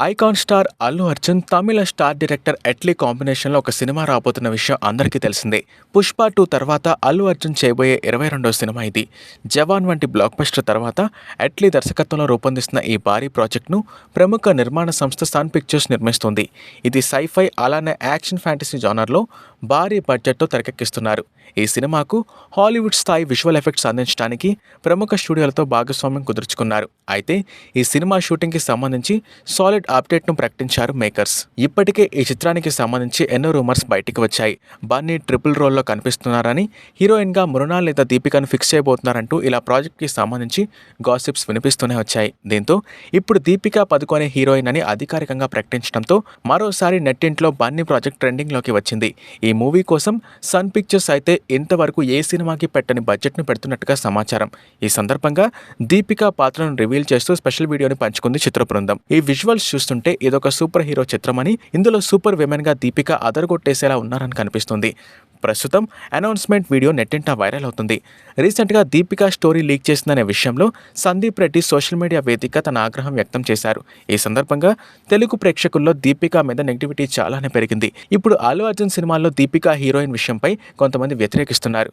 Icon star Allu Arjun Tamil star director Atlee కాంబినేషన్లో ఒక cinema రాబోతున్న విషయం అందరికీ తెలిసిందే. పుష్ప టూ తర్వాత అల్లు అర్జున్ చేయబోయే ఇరవై రెండో సినిమా ఇది. జవాన్ వంటి బ్లాక్ బస్టర్ తర్వాత ఎట్లీ దర్శకత్వంలో రూపొందిస్తున్న ఈ భారీ ప్రాజెక్ట్ను ప్రముఖ నిర్మాణ సంస్థ సన్ పిక్చర్స్ నిర్మిస్తుంది. ఇది సైఫై అలానే యాక్షన్ ఫ్యాంటసీ జానర్లో భారీ బడ్జెట్తో తెరకెక్కిస్తున్నారు. ఈ సినిమాకు హాలీవుడ్ స్థాయి విజువల్ ఎఫెక్ట్స్ అందించడానికి ప్రముఖ స్టూడియోలతో భాగస్వామ్యం కుదుర్చుకున్నారు. అయితే ఈ సినిమా షూటింగ్కి సంబంధించి సాలిడ్ అప్డేట్ను ప్రకటించారు మేకర్స్. ఇప్పటికే ఈ చిత్రానికి సంబంధించి ఎన్నో రూమర్స్ బయటికి వచ్చాయి. బన్నీ ట్రిపుల్ రోల్లో కనిపిస్తున్నారని హీరోయిన్గా మృణాల్ లేదా దీపికను ఫిక్స్ చేయబోతున్నారంటూ ఇలా ప్రాజెక్ట్కి సంబంధించి గాసిప్స్ వినిపిస్తూనే వచ్చాయి. దీంతో ఇప్పుడు దీపికా పదుకొనే హీరోయిన్ అని అధికారికంగా ప్రకటించడంతో మరోసారి నెట్టింట్లో బన్నీ ప్రాజెక్ట్ ట్రెండింగ్లోకి వచ్చింది. ఈ మూవీ కోసం సన్ పిక్చర్స్ అయితే ఇంతవరకు ఏ సినిమాకి పెట్టని బడ్జెట్ను పెడుతున్నట్టుగా సమాచారం. ఈ సందర్భంగా దీపికా పాత్రను రివీల్ చేస్తూ స్పెషల్ వీడియోని పంచుకుంది చిత్ర బృందం ఈ విజువల్స్ చూస్తుంటే ఇదొక సూపర్ హీరో చిత్రమని ఇందులో సూపర్ విమెన్గా దీపిక అదరగొట్టేసేలా ఉన్నారని కనిపిస్తుంది. ప్రస్తుతం అనౌన్స్మెంట్ వీడియో నెట్టింట వైరల్ అవుతుంది. రీసెంట్గా దీపికా స్టోరీ లీక్ చేసిందనే విషయంలో సందీప్ రెడ్డి సోషల్ మీడియా వేదిక తన ఆగ్రహం వ్యక్తం చేశారు. ఈ సందర్భంగా తెలుగు ప్రేక్షకుల్లో దీపికా మీద నెగిటివిటీ చాలానే పెరిగింది. ఇప్పుడు అల్లు అర్జున్ సినిమాల్లో దీపికా హీరోయిన్ విషయంపై కొంతమంది వ్యతిరేకిస్తున్నారు.